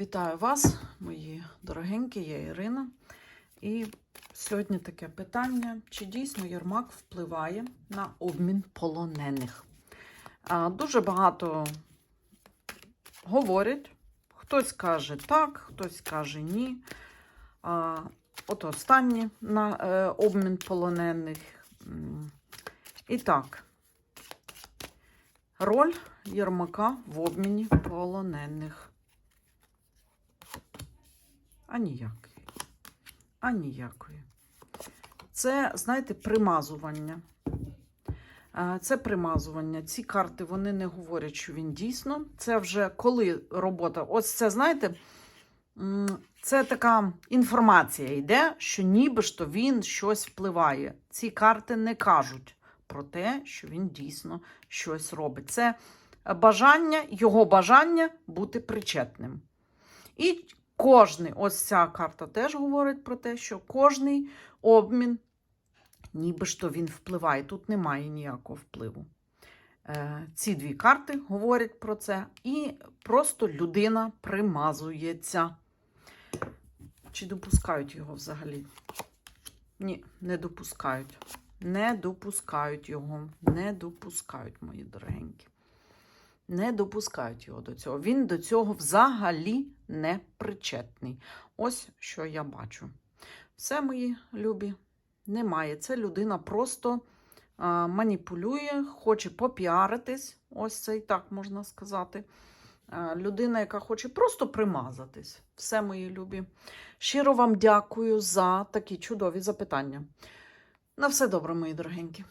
Вітаю вас, мої дорогенькі, я Ірина. І сьогодні таке питання: чи дійсно Єрмак впливає на обмін полонених? Дуже багато говорять. Хтось каже так, хтось каже ні. От останнє на е, обмін полонених. І так, роль Єрмака в обміні полонених. А ніякої. А ніякої. Це, знаєте, примазування. Це примазування. Ці карти вони не говорять, що він дійсно. Це вже коли робота. Ось це, знаєте, це така інформація йде, що ніби ж то він щось впливає. Ці карти не кажуть про те, що він дійсно щось робить. Це бажання, його бажання бути причетним. І кожний, ось ця карта теж говорить про те, що кожний обмін, ніби ж він впливає. Тут немає ніякого впливу. Е, Ці дві карти говорять про це, і просто людина примазується. Чи допускають його взагалі? Ні, не допускають. Не допускають його. Не допускають, мої дорогенькі. Не допускають його до цього. Він до цього взагалі не причетний. Ось що я бачу. Все, мої любі, немає. Це людина просто а, маніпулює, хоче попіаритись. Ось це і так можна сказати. А, людина, яка хоче просто примазатись. Все, мої любі. Щиро вам дякую за такі чудові запитання. На все добре, мої дорогенькі.